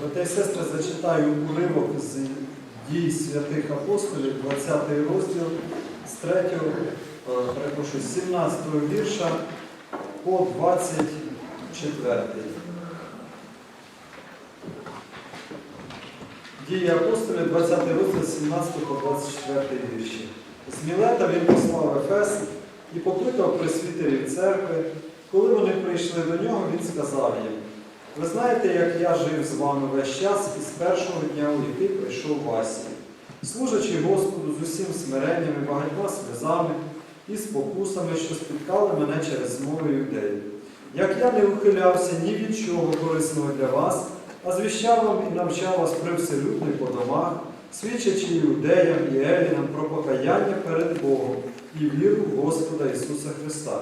Брати і сестри, зачитаю уривок з дій святих апостолів, 20 розділ, з 3, е, перепрошую, з 17 вірша по 24. Дії апостолів, 20 розділ, 17 по 24 вірші. З Мілета він послав Ефес і покликав пресвітерів церкви. Коли вони прийшли до нього, він сказав їм, ви знаєте, як я жив з вами весь час із першого дня, у який прийшов в Асію, служачи Господу з усім смиренням і багатьма сльозами і спокусами, що спіткали мене через змови юдеїв. Як я не ухилявся ні від чого корисного для вас, а звіщав вам і навчав вас привселюдно й по домах, свідчачи іудеям і елінам про покаяння перед Богом і віру Господа Ісуса Христа.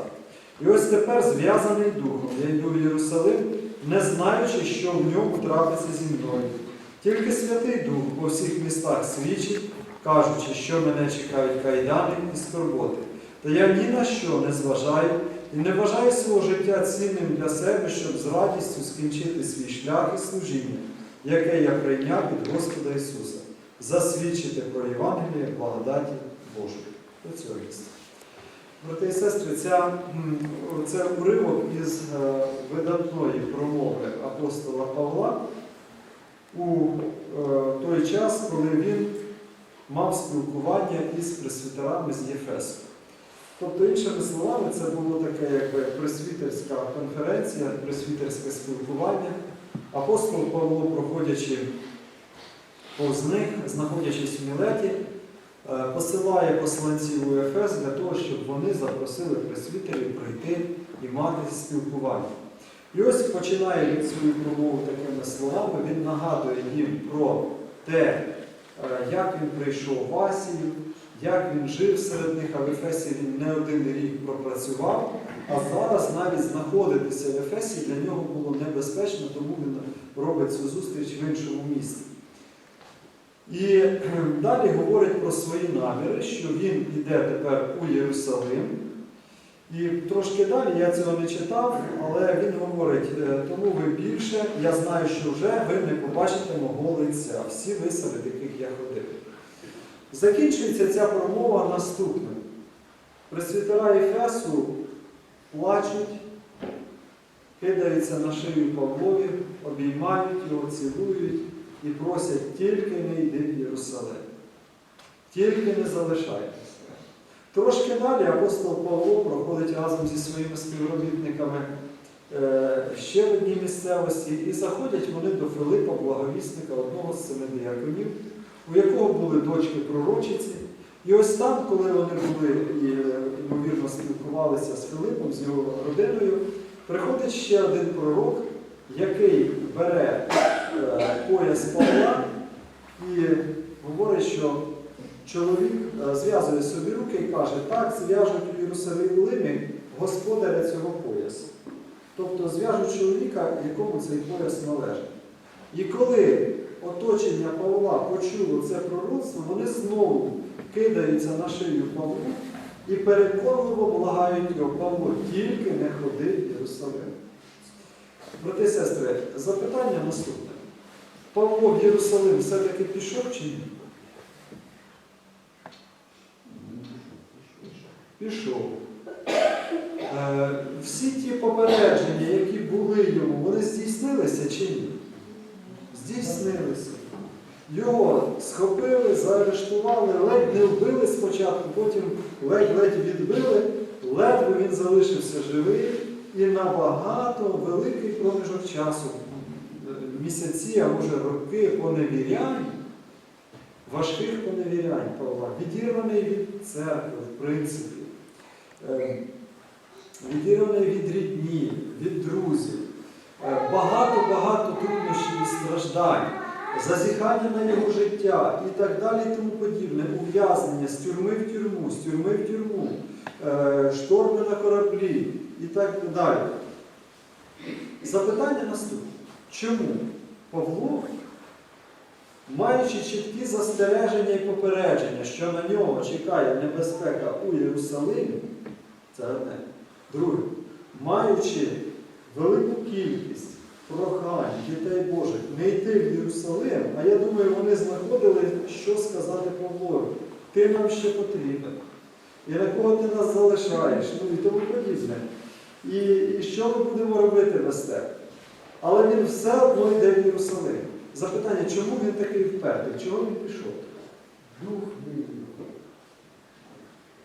І ось тепер, зв'язаний духом, я йду в Єрусалим, не знаючи, що в ньому трапиться зі мною. Тільки Святий Дух по всіх містах свідчить, кажучи, що мене чекають кайдани і скорботи. Та я ні на що не зважаю і не вважаю свого життя цінним для себе, щоб з радістю скінчити свій шлях і служіння, яке я прийняв від Господа Ісуса, засвідчити про Євангеліє благодаті Божої. До цього місця. Брати і сестри, ця, це уривок із е, видатної промови апостола Павла у е, той час, коли він мав спілкування із пресвітерами з Єфесу. Тобто, іншими словами, це було таке якби пресвітерська конференція, пресвітерське спілкування. Апостол Павло, проходячи повз них, знаходячись в Мілеті, посилає посланців у Ефес для того, щоб вони запросили пресвітерів прийти і мати спілкування. І ось починає він свою промову такими словами, він нагадує їм про те, е, як він прийшов в Асію, як він жив серед них, а в Ефесі він не один рік пропрацював, а зараз навіть знаходитися в Ефесі для нього було небезпечно, тому він робить цю зустріч в іншому місці. І далі говорить про свої наміри, що він іде тепер у Єрусалим. І трошки далі я цього не читав, але він говорить, «Е, тому ви більше, я знаю, що вже ви не побачите мого лиця, всі ви серед яких я ходив. Закінчується ця промова наступним. Пресвітера Ефесу плачуть, кидаються на шию Павлові, обіймають його, цілують і просять тільки не йди в Єрусалим, тільки не залишайтеся. Трошки далі апостол Павло проходить разом зі своїми співробітниками е, ще в одній місцевості, і заходять вони до Филипа, благовісника, одного з семи діаконів, у якого були дочки пророчиці. І ось там, коли вони були і, е, ймовірно, спілкувалися з Филипом, з його родиною, приходить ще один пророк, який бере е, пояс Павла і говорить, що чоловік е, зв'язує собі руки і каже, так зв'яжуть у Єрусалимі господаря цього поясу. Тобто зв'яжуть чоловіка, якому цей пояс належить. І коли оточення Павла почуло це пророцтво, вони знову кидаються на шию Павлу і переконливо благають його, Павло, тільки не ходи в Єрусалим. Брати і сестри, запитання наступне. Павло в Єрусалим все-таки пішов чи ні? Пішов. Е, всі ті попередження, які були йому, вони здійснилися чи ні? Здійснилися. Його схопили, заарештували, ледь не вбили спочатку, потім ледь-ледь відбили, ледве він залишився живий і на багато великий проміжок часу, е, місяці, а може роки поневірянь, важких поневірянь Павла, відірваний від церкви, в принципі, е, відірваний від рідні, від друзів, е, багато-багато труднощів і страждань, зазіхання на його життя і так далі, і тому подібне, ув'язнення з тюрми в тюрму, з тюрми в тюрму, е, шторми на кораблі і так далі. Запитання наступне. Чому Павло, маючи чіткі застереження і попередження, що на нього чекає небезпека у Єрусалимі, це одне. Друге, маючи велику кількість прохань дітей Божих не йти в Єрусалим, а я думаю, вони знаходили, що сказати Павлові. Ти нам ще потрібен. І на кого ти нас залишаєш, ну і тому подібне. І, і що ми будемо робити без тебе? Але він все одно йде в Єрусалим. Запитання, чому він такий впертий? Чого він пішов? Дух виявив.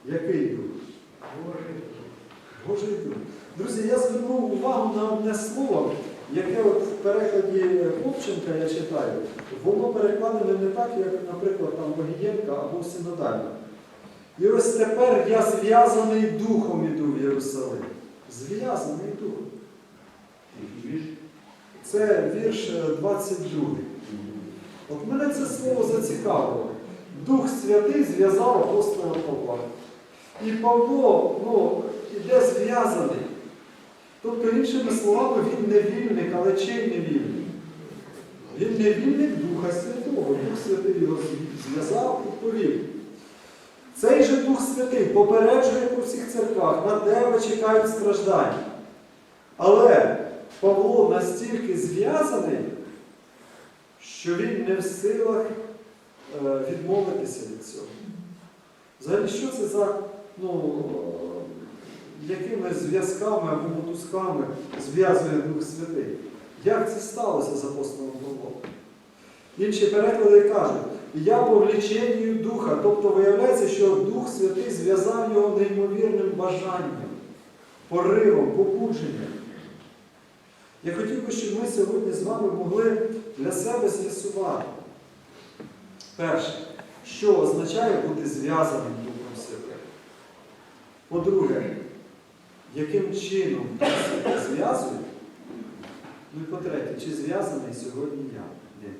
Який дух? Божий дух. Друзі, я звернув увагу на одне слово, яке от в перекладі Хлопченка я читаю, воно перекладене не так, як, наприклад, там Богієнка або синодально. І ось тепер я зв'язаний духом іду в Єрусалим. Зв'язаний духом. Це вірш е, 22. От мене це слово зацікавило. Дух Святий зв'язав апостола Павла. І Павло ну, іде зв'язаний. Тобто, іншими словами, він не вільник, але чий не вільник? Він не вільник Духа Святого. Дух Святий його зв'язав і повів. Цей же Дух Святий попереджує по всіх церквах, на тебе чекають страждання. Але Павло настільки зв'язаний, що він не в силах е, відмовитися від цього. Взагалі, що це за ну, якими зв'язками або мотузками зв'язує Дух Святий? Як це сталося з апостолом Павлом? Інші переклади кажуть, я по вліченню Духа, тобто виявляється, що Дух Святий зв'язав його неймовірним бажанням, поривом, побудженням. Я хотів би, щоб ми сьогодні з вами могли для себе з'ясувати. Перше, що означає бути зв'язаним Духом Святим. По-друге, яким чином Дух зв'язує? Ну і по-третє, чи зв'язаний сьогодні я? Ні.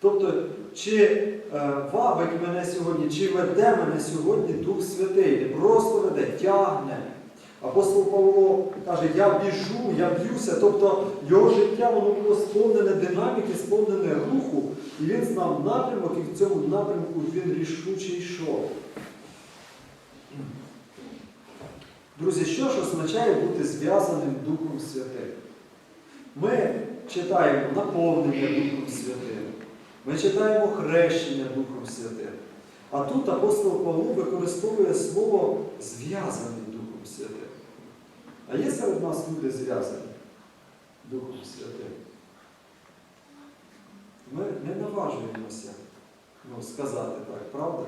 Тобто, чи е, вабить мене сьогодні, чи веде мене сьогодні Дух Святий, не просто веде, тягне. Апостол Павло каже, я біжу, я б'юся. Тобто його життя воно було сповнене динаміки, сповнене руху, і він знав напрямок, і в цьому напрямку він рішуче йшов. Друзі, що ж означає бути зв'язаним Духом Святим? Ми читаємо наповнення Духом Святим, ми читаємо хрещення Духом Святим. А тут апостол Павло використовує слово зв'язаний Духом Святим. А є серед нас люди зв'язані Духом Святим? Ми не наважуємося ну, сказати так, правда?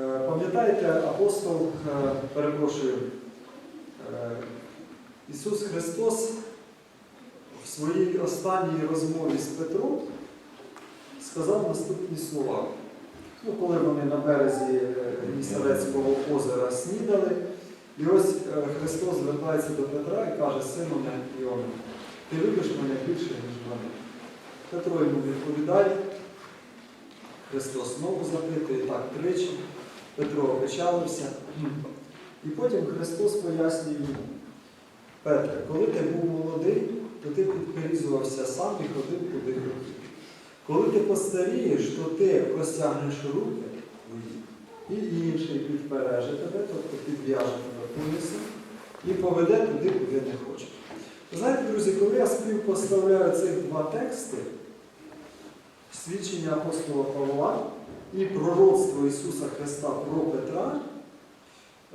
Е, Пам'ятаєте, апостол, е, перепрошую, е, Ісус Христос в своїй останній розмові з Петром сказав наступні слова. Ну, коли вони на березі Гнісарецького озера снідали, і ось Христос звертається до Петра і каже, Симоне Іоне, ти любиш мене більше, ніж мене. Петро йому відповідає, Христос знову запитує, так тричі. Петро опечалився. І потім Христос пояснює йому, Петре, коли ти був молодий, то ти підперізувався сам і ходив куди хотів. Коли ти постарієш, то ти простягнеш руки твої, і інший підпереже тебе, тобто підв'яже тебе поясом і поведе туди, куди не хочеш. Знаєте, друзі, коли я співпоставляю цих два тексти, свідчення апостола Павла і пророцтво Ісуса Христа про Петра,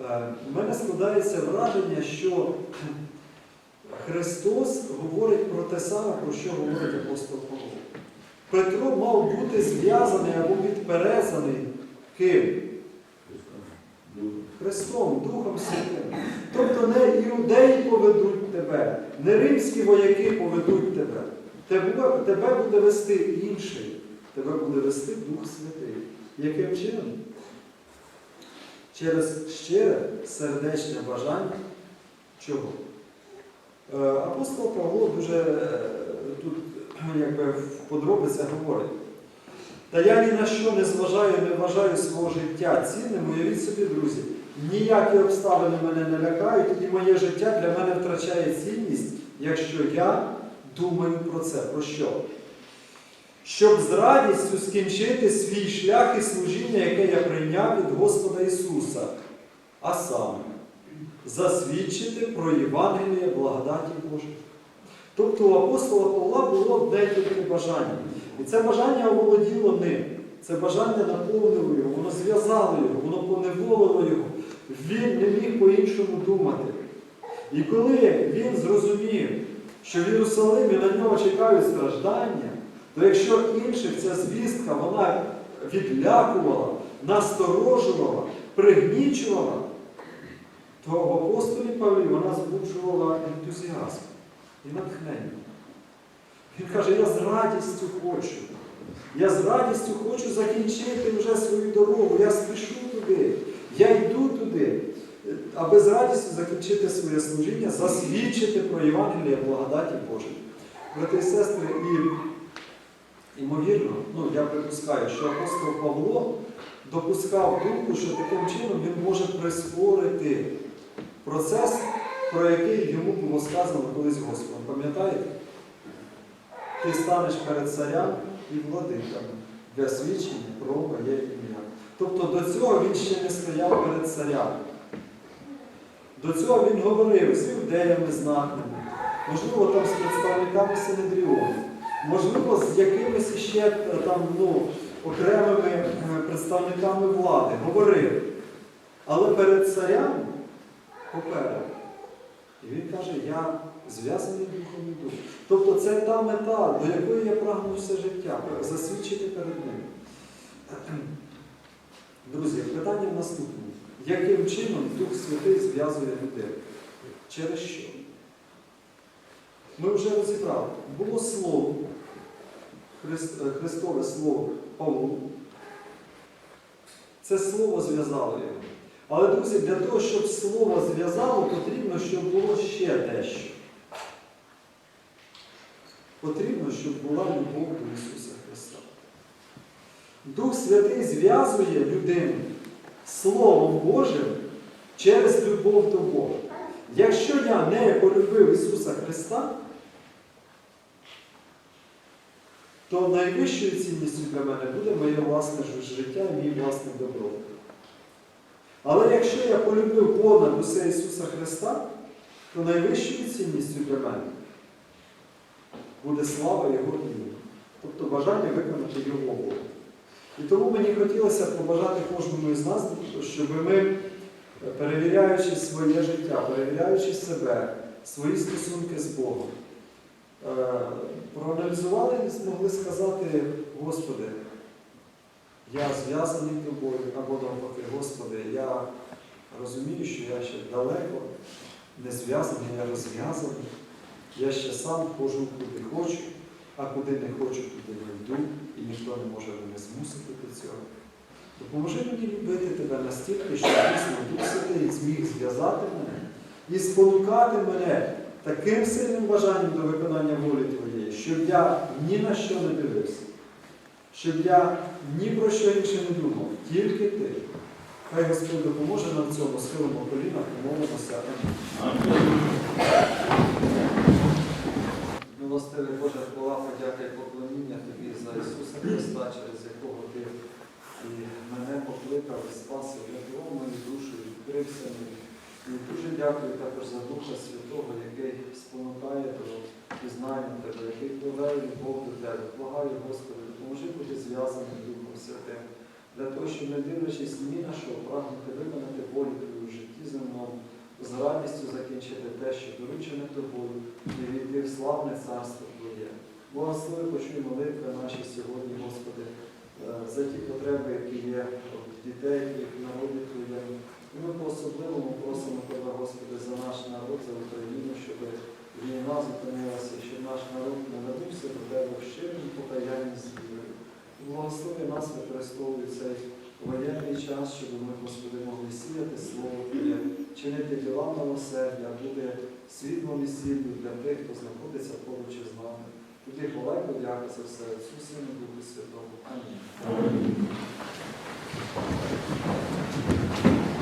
е, в мене складається враження, що Христос говорить про те саме, про що говорить апостол Павло. Петро мав бути зв'язаний або підперезаний ким? Христом, Духом Святим. Тобто не іудеї поведуть тебе, не римські вояки поведуть тебе. Тебе, тебе буде вести інший. Тебе буде вести Дух Святий. Яким чином? Через щире сердечне бажання чого? Е, Апостол Павло дуже е, тут якби, в подробицях говорить. Та я ні на що не зважаю, не вважаю свого життя цінним, уявіть собі, друзі, ніякі обставини мене не лякають, і моє життя для мене втрачає цінність, якщо я думаю про це. Про що? Щоб з радістю скінчити свій шлях і служіння, яке я прийняв від Господа Ісуса. А саме, засвідчити про Євангеліє благодаті Божої. Тобто у апостола Павла було одне тільки бажання. І це бажання оволоділо ним. Це бажання наповнило його, воно зв'язало його, воно поневолило його. Він не міг по-іншому думати. І коли він зрозумів, що в Єрусалимі на нього чекають страждання, то якщо інших ця звістка вона відлякувала, насторожувала, пригнічувала, то в апостолі Павлі вона збуджувала ентузіазм і натхнення. Він каже, я з радістю хочу. Я з радістю хочу закінчити вже свою дорогу. Я спішу туди, я йду туди, аби з радістю закінчити своє служіння, засвідчити про Євангеліє благодаті Божої. Брати і сестри, і ймовірно, ну я припускаю, що апостол Павло допускав думку, що таким чином він може прискорити процес, про який йому було сказано колись Господом. Пам'ятаєте? Ти станеш перед царям і владиками для свідчення про моє ім'я. Тобто до цього він ще не стояв перед царями. До цього він говорив з іудеями знатними, можливо, там з представниками Синедріону, можливо, з якимись ще е, там, ну, окремими е, представниками влади. Говорив. Але перед царями попереду. І він каже, я зв'язаний духом і духом. Тобто це та мета, до якої я прагну все життя, засвідчити перед ним. Друзі, питання в наступному. Яким чином Дух Святий зв'язує людей? Через що? Ми вже розібрали. Було слово, Христове Слово Павлу. Це слово зв'язало його. Але, друзі, для того, щоб слово зв'язало, потрібно, щоб було ще дещо. Потрібно, щоб була любов до Ісуса Христа. Дух Святий зв'язує людину Словом Божим через любов до Бога. Якщо я не полюбив Ісуса Христа, то найвищою цінністю для мене буде моє власне життя і мій власний добро. Але якщо я полюбив понад усе Ісуса Христа, то найвищою цінністю для мене буде слава Його імені. Тобто бажання виконати Його волю. І тому мені хотілося побажати кожному із нас, щоб ми, перевіряючи своє життя, перевіряючи себе, свої стосунки з Богом, проаналізували і змогли сказати, Господи, я зв'язаний тобою, або навпаки, Господи, я розумію, що я ще далеко не зв'язаний, я розв'язаний. Я ще сам ходжу куди хочу, а куди не хочу, туди не йду, і ніхто не може мене змусити до цього. Допоможи мені любити тебе настільки, що дійсно Дух Святий зміг зв'язати мене і спонукати мене таким сильним бажанням до виконання волі Твоєї, щоб я ні на що не дивився, щоб я ні про що інше не думав, тільки ти. Хай Господь допоможе нам в цьому схилимо коліна, помолимося. Милостивий Боже, хвала, подяка і поклоніння Тобі за Ісуса Христа, через якого Ти і мене покликав і спас, і врятував мою душу, відкрився мені. І дуже дякую також за Духа Святого, який спонукає до пізнання Тебе, який вкладає любов до Тебе. Благаю, Господи, допоможи бути зв'язаним Духом Святим, для того, щоб не дивлячись ні на що, прагнути виконати волю Твою в житті земному, з радістю закінчити те, що доручене тобою, і війти в славне царство Твоє. Благослови, почуй молитви наші сьогодні, Господи, е, за ті потреби, які є в дітей, і в народі Твоєму. І ми по-особливому просимо Тебе, Господи, за наш народ, за Україну, щоб війна зупинилася, щоб наш народ не вернувся до Тебе в щирому покаянні з вірою. Благослови нас використовуй цей воєнний час, щоб ми, Господи, могли сіяти Слово Твоє, чинити діла милосердя, бути світлом і сіллю для тих, хто знаходиться поруч із нами. Тобі хвала і подяка за все, Отцю, Сину, Духу Святому. Амінь. Амінь.